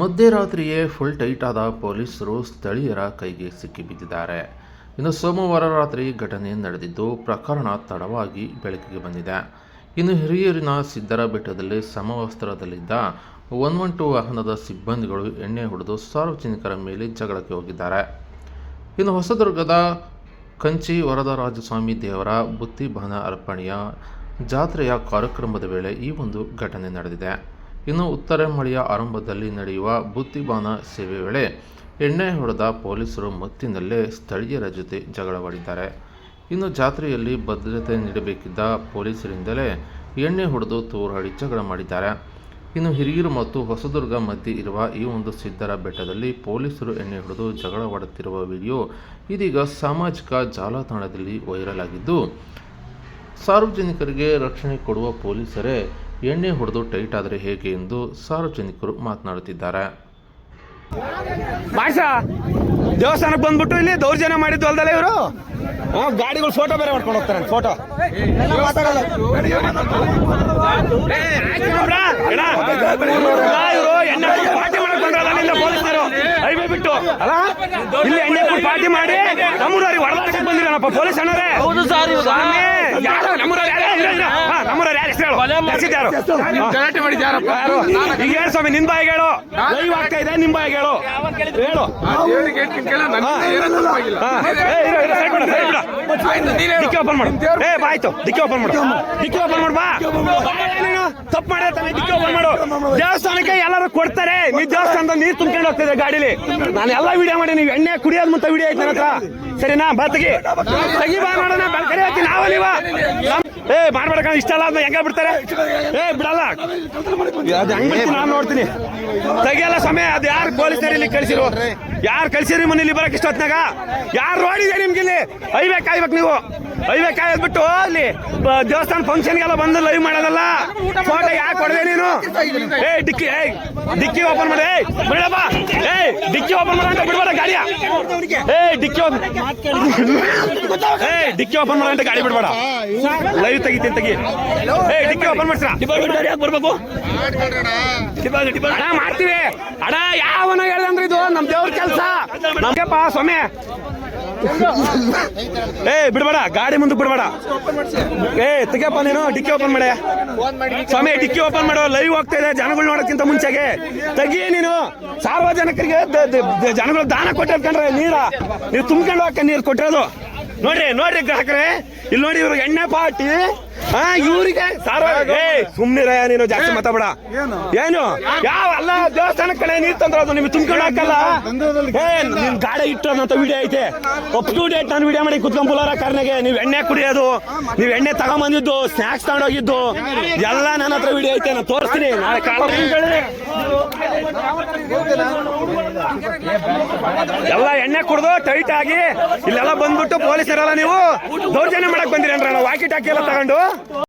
ಮಧ್ಯರಾತ್ರಿಯೇ full tight ಆದ ಪೊಲೀಸರು ಸ್ಥಳೀಯರ ಕೈಗೆ ಸಿಕ್ಕಿಬಿದ್ದಿದ್ದಾರೆ ಇನ್ನು ಸೋಮವಾರ ರಾತ್ರಿ ಘಟನೆ ನಡೆದಿದ್ದು, ಪ್ರಕರಣ ತಡವಾಗಿ ಬೆಳಕಿಗೆ ಬಂದಿದೆ. ಇನ್ನು ಹಿರಿಯೂರಿನ ಸಿದ್ದರ ಬೆಟ್ಟದಲ್ಲಿ ಸಮವಸ್ತ್ರದಲ್ಲಿದ್ದ ಒನ್ ಒನ್ ಟು ವಾಹನದ ಸಿಬ್ಬಂದಿಗಳು ಎಣ್ಣೆ ಹೊಡೆದು ಸಾರ್ವಜನಿಕರ ಮೇಲೆ ಜಗಳಕ್ಕೆ ಹೋಗಿದ್ದಾರೆ. ಇನ್ನು ಹೊಸದುರ್ಗದ ಕಂಚಿ ವರದರಾಜಸ್ವಾಮಿ ದೇವರ ಬುತ್ತಿಬಾನ ಅರ್ಪಣೆಯ ಜಾತ್ರೆಯ ಕಾರ್ಯಕ್ರಮದ ವೇಳೆ ಈ ಒಂದು ಘಟನೆ ನಡೆದಿದೆ. ಇನ್ನು ಉತ್ತರ ಮಳೆಯ ಆರಂಭದಲ್ಲಿ ನಡೆಯುವ ಬುತ್ತಿಬಾನ ಸೇವೆ ವೇಳೆ ಎಣ್ಣೆ ಹೊಡೆದ ಪೊಲೀಸರು ಮತ್ತಿನಲ್ಲೇ ಸ್ಥಳೀಯರ ಜೊತೆ ಜಗಳವಾಡಿದ್ದಾರೆ. ಇನ್ನು ಜಾತ್ರೆಯಲ್ಲಿ ಭದ್ರತೆ ನೀಡಬೇಕಿದ್ದ ಪೊಲೀಸರಿಂದಲೇ ಎಣ್ಣೆ ಹೊಡೆದು ತೋರಾಡಿ ಜಗಳ ಮಾಡಿದ್ದಾರೆ. ಇನ್ನು ಹಿರಿಯೂರು ಮತ್ತು ಹೊಸದುರ್ಗ ಮಧ್ಯೆ ಇರುವ ಈ ಒಂದು ಸಿದ್ದರ ಬೆಟ್ಟದಲ್ಲಿ ಪೊಲೀಸರು ಎಣ್ಣೆ ಹೊಡೆದು ಜಗಳವಾಡುತ್ತಿರುವ ವಿಡಿಯೋ ಇದೀಗ ಸಾಮಾಜಿಕ ಜಾಲತಾಣದಲ್ಲಿ ವೈರಲ್ ಆಗಿದ್ದು, ಸಾರ್ವಜನಿಕರಿಗೆ ರಕ್ಷಣೆ ಕೊಡುವ ಪೊಲೀಸರೇ ಎಣ್ಣೆ ಹೊಡೆದು ಟೈಟ್ ಆದರೆ ಹೇಗೆ ಎಂದು ಸಾರ್ವಜನಿಕರು ಮಾತನಾಡುತ್ತಿದ್ದಾರೆ. ಭಾಷಾ ದೇವಸ್ಥಾನಕ್ಕೆ ಬಂದ್ಬಿಟ್ಟು ಇಲ್ಲಿ ದೌರ್ಜನ್ಯ ಮಾಡಿದ್ದು ಅಲ್ದಲ್ಲ ಇವರು? ಗಾಡಿಗಳು ಫೋಟೋ ಬೇರೆ ಮಾಡ್ಕೊಂಡು ಹೋಗ್ತಾರೆ ಫೋಟೋ ಇವರು ಎಣ್ಣೆ ಪಾರ್ಟಿ ಮಾಡಕ್ ಪೊಲೀಸರು. ಹೈವೇ ಬಿಟ್ಟು. ಅಲ್ಲ ಇಲ್ಲಿ ಎಣ್ಣೆ ಪಾರ್ಟಿ ಮಾಡಿ ನಮ್ಮೂರವ್ರಿಗೆ ಹೊಡೆದಾಟಕ್ಕೆ ಬಂದಿರಪ್ಪ ಪೊಲೀಸ್ ಅಣ್ಣರೇ. ಹೌದು ಸರ್ ಯಾರು ನಮ್ಮೂರವ್ರು ಯಾರು ಹೆಸರು ಯಾರು ಗಲಾಟೆ ಯಾರಪ್ಪ ಯಾರು? ಈಗ ಹೇಳು ಸ್ವಾಮಿ ನಿನ್ ಬಾಯಿಗೆ ಹೇಳು. ಲೈವ್ ಆಗ್ತಾ ಇದೆ ಬಾಯಿಗೆ ಹೇಳು. ಹೇಳು. ಏ. ಡಿಕ್ಕಿ ಓಪನ್ ಮಾಡು. ಏ ಓಪನ್ ಮಾಡು. ಡಿಕ್ಕಿ ಓಪನ್ ಮಾಡು ಬಾ. ಬಾ, ತಪ್ಪು ಮಾಡಿ ತಾನೆ? ಡಿಕ್ಕಿ ಓಪನ್ ಮಾಡು. ದೇವಸ್ಥಾನಕ್ಕೆ ಎಲ್ಲರೂ ಕೊಡ್ತಾರೆ. ನೀ ದೇವಸ್ಥಾನದ ನೀರು ತುಂಬಿಕೊಂಡು ಹೋಗ್ತಿದೆ ಗಾಡಿಲಿ. ನಾನು ಎಲ್ಲ ವಿಡಿಯೋ ಮಾಡಿ ನೀವು ಎಣ್ಣೆ ಕುಡಿಯೋದ್ ಮುಂತ ವಿಡಿಯೋ ಐತೆ ನನ್ನ ಹತ್ರ. ಸರಿನಾ? ಬಾ ತೆಗಿ. ತೆಗಿ ಬಾ ನೋಡೋಣ. ಬೆಳಕರಿ ಹಾಕಿ ನಾವಲ್ಲಿವ ಏ ಮಾಡ್ಬೇಡ ಇಷ್ಟ ಅಲ್ಲ ಹೆಂಗ ಬಿಡ್ತಾರೆ? ಏ ಬಿಡಲ್ಲ. ಅದು ಹೆಂಗ್ ಬಿಡ್ತೀನಿ ನಾನು ನೋಡ್ತೀನಿ. ತೆಗಿಯಲ್ಲ ಸಮಯ ಅದು ಯಾರು ಪೊಲೀಸರು ಇಲ್ಲಿ ಕಳಿಸಿರು? ಯಾರು ಕಳಿಸಿರಿ ಮನೆ ಇಲ್ಲಿ ಬರಕ್ ಇಷ್ಟೊತ್ನಾಗ ಯಾರು ರೋಡಿದೆ ನಿಮ್ಗೆ ಇಲ್ಲಿ? ಹೈವೇ ಕಾಯ್ಬೇಕು ನೀವು. ಹೈವೇ ಕಾಯೋದ್ಬಿಟ್ಟು ಅಲ್ಲಿ ದೇವಸ್ಥಾನ ಫಂಕ್ಷನ್ಗೆಲ್ಲ ಬಂದು ಲೈವ್ ಮಾಡೋದಲ್ಲ. ಫೋಟೋ ಯಾಕೆ ಕೊಡದೆ ನೀನು? ಏ ಡಿಕ್ಕಿ ಏ ಡಿಕ್ಕಿ ಓಪನ್ ಮಾಡಿ. ಏಯ್ ಬಿಡಪ್ಪ. ಏ ಡಿಕ್ಕಿ ಓಪನ್ ಮಾಡ ಅಂತ ಬಿಡ್ಬೇಡ ಗಾಡಿಯ. ಏಯ್ ಡಿಕ್ಕಿ ಓಪನ್ ಏ ಡಿಕ್ಕಿ ಓಪನ್ ಮಾಡ ಅಂತ ಗಾಡಿ ಬಿಡ್ಬೇಡ. ಲೈವ್ ತೆಗಿತಿ ತೆಗಿ ಏ ಡಿಕ್ಕಿ ಓಪನ್ ಮಾಡ್ತೀರಾ ಯಾಕೆ ಬರ್ಬೇಕು? ಮಾಡ್ತೀವಿ. ಅಡ ಯಾವನ ಹೇಳ್ದಂದ್ರೆ ಇದು ನಮ್ ದೇವ್ರ ಕೆಲಸ. ನಮ್ಗೆಪ್ಪ ಸ್ವಾಮಿ. ಏ ಬಿಡ್ಬೇಡ ಗಾಡಿ ಮುಂದಕ್ಕೆ ಬಿಡಬೇಡ. ಏ ತೆಗಿಯಪ್ಪ ನೀನು ಡಿಕ್ಕಿ ಓಪನ್ ಮಾಡೆ. ಸ್ವಾಮಿ ಡಿಕ್ಕಿ ಓಪನ್ ಮಾಡೋ ಲೈವ್ ಹೋಗ್ತಾ ಇದೆ ಜನಗಳು ನೋಡೋಕ್ಕಿಂತ ಮುಂಚೆಗೆ. ತೆಗಿ ನೀನು. ಸಾರ್ವಜನಿಕರಿಗೆ ಜನಗಳು ದಾನ ಕೊಟ್ಟಿರ್ಕಂಡ್ರೆ ನೀರ. ನೀವು ತುಂಬ್ಕೊಂಡು ಹಾಕ ನೀರು ಕೊಟ್ಟಿರೋದು. ನೋಡ್ರಿ ನೋಡ್ರಿ ಗ್ರಾಹಕರೇ. ಇಲ್ಲಿ ನೋಡಿ ಇವ್ರಿಗೆ ಎಣ್ಣೆ ಪಾಟಿ ಹಾ ಇವ್ರಿಗೆ ಸಾರ್ವ ಏ ಸುಮ್ನಿರ ನೀನು ಜಾಸ್ತಿ ಮಾತಾಡ ಏನು? ಯಾವ ಅಲ್ಲ ದೇವಸ್ಥಾನ ಕಡೆ ನೀರ್ ತಂದ್ರದು ನಿಮ್ಗೆ ತುಂಬಿಕೊಂಡು ಹಾಕಲ್ಲ. ಏ ನಿನ್ ಗಾಡಿ ಇಟ್ಟೋದಂತ ವಿಡಿಯೋ ಐತೆ. ಅಪ್ ಟು ಡೇಟ್ ನಾನು ವಿಡಿಯೋ ಮಾಡಿ ಕುತ್ಕೊಂಬುಲಾರ ಕಾರಣಗೆ ಕಾರ್ನಾಗೆ ನೀವು ಎಣ್ಣೆ ಕುಡಿಯೋದು ನೀವು ಎಣ್ಣೆ ತಗೊಂಬಂದಿದ್ದು ಸ್ನಾಕ್ಸ್ ತಗೊಂಡೋಗಿದ್ದು. ಎಲ್ಲ ನನ್ನ ಹತ್ರ ವಿಡಿಯೋ ಐತೆ ನಾನು ತೋರಿಸ್ತೀನಿ. ನಾಳೆ ಕಾಲ ಎಲ್ಲ ಎಣ್ಣೆ ಕುಡ್ದು ಟೈಟ್ ಆಗಿ ಇಲ್ಲೆಲ್ಲ ಬಂದ್ಬಿಟ್ಟು ಪೊಲೀಸರೆಲ್ಲ ನೀವು. ದೌರ್ಜನ್ಯ ಮಾಡಕ್ ಬಂದಿರಿ ಅಂದ್ರೆ ನಾವು ವಾಕಿ ಟಾಕಿ ಎಲ್ಲ ತಗೊಂಡು?